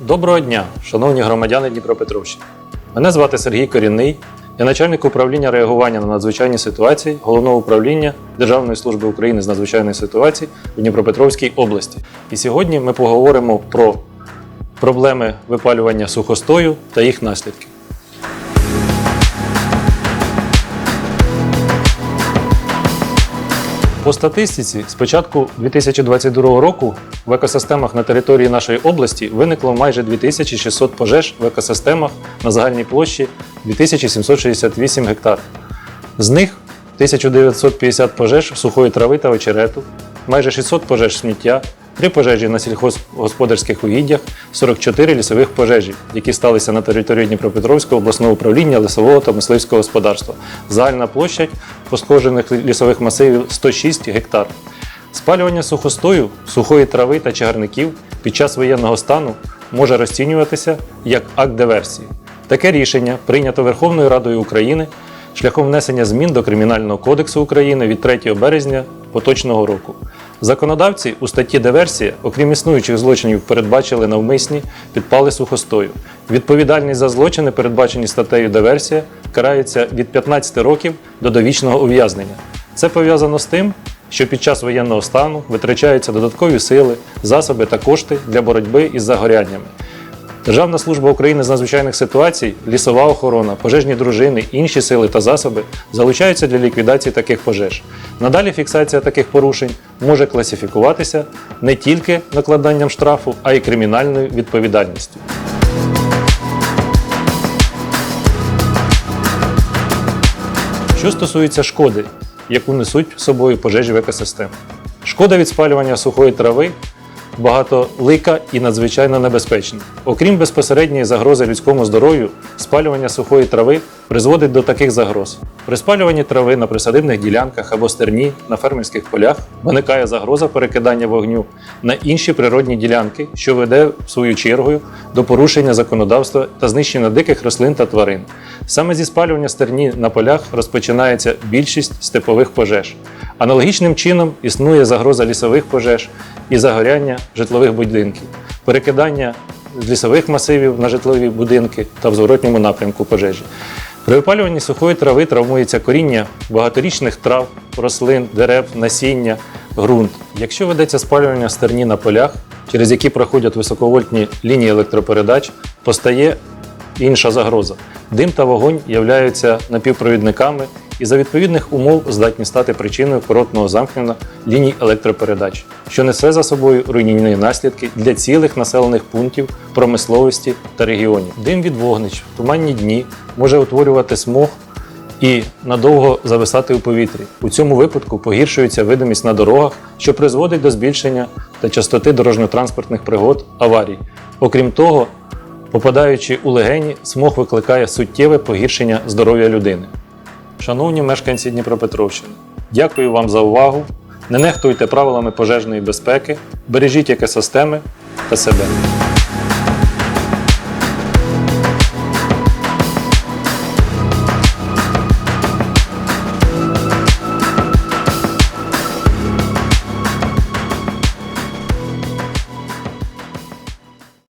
Доброго дня, шановні громадяни Дніпропетровщини. Мене звати Сергій Корінний, я начальник управління реагування на надзвичайні ситуації Головного управління Державної служби України з надзвичайних ситуацій у Дніпропетровській області. І сьогодні ми поговоримо про проблеми випалювання сухостою та їх наслідки. По статистиці, з початку 2022 року в екосистемах на території нашої області виникло майже 2600 пожеж в екосистемах на загальній площі 2768 гектар. З них 1950 пожеж сухої трави та очерету, майже 600 пожеж сміття, 3 пожежі на сільхозгосподарських угіддях, 44 лісових пожежі, які сталися на території Дніпропетровського обласного управління лісового та мисливського господарства. Загальна площадь пошкоджених лісових масивів 106 гектар. Спалювання сухостою, сухої трави та чагарників під час воєнного стану може розцінюватися як акт диверсії. Таке рішення прийнято Верховною Радою України шляхом внесення змін до Кримінального кодексу України від 3 березня поточного року. Законодавці у статті диверсія, окрім існуючих злочинів, передбачили навмисні підпали сухостою. Відповідальність за злочини, передбачені статтею диверсія, карається від 15 років до довічного ув'язнення. Це пов'язано з тим, що під час воєнного стану витрачаються додаткові сили, засоби та кошти для боротьби із загоряннями. Державна служба України з надзвичайних ситуацій, лісова охорона, пожежні дружини, інші сили та засоби залучаються для ліквідації таких пожеж. Надалі фіксація таких порушень може класифікуватися не тільки накладанням штрафу, а й кримінальною відповідальністю. Що стосується шкоди, яку несуть собою пожежі в екосистемі. Шкода від спалювання сухої трави багатолика і надзвичайно небезпечна. Окрім безпосередньої загрози людському здоров'ю, спалювання сухої трави призводить до таких загроз. При спалюванні трави на присадибних ділянках або стерні на фермерських полях виникає загроза перекидання вогню на інші природні ділянки, що веде в свою чергу до порушення законодавства та знищення диких рослин та тварин. Саме зі спалювання стерні на полях розпочинається більшість степових пожеж. Аналогічним чином існує загроза лісових пожеж і загоряння житлових будинків, перекидання з лісових масивів на житлові будинки та в зворотньому напрямку пожежі. При випалюванні сухої трави травмується коріння багаторічних трав, рослин, дерев, насіння, ґрунт. Якщо ведеться спалювання стерні на полях, через які проходять високовольтні лінії електропередач, постає інша загроза. Дим та вогонь являються напівпровідниками і за відповідних умов здатні стати причиною коротного замкнення ліній електропередач, що несе за собою руйнівні наслідки для цілих населених пунктів, промисловості та регіонів. Дим від вогнищ в туманні дні може утворювати смог і надовго зависати у повітрі. У цьому випадку погіршується видимість на дорогах, що призводить до збільшення та частоти дорожньо-транспортних пригод аварій. Окрім того, попадаючи у легені, смог викликає суттєве погіршення здоров'я людини. Шановні мешканці Дніпропетровщини, дякую вам за увагу. Не нехтуйте правилами пожежної безпеки, бережіть екосистеми та себе.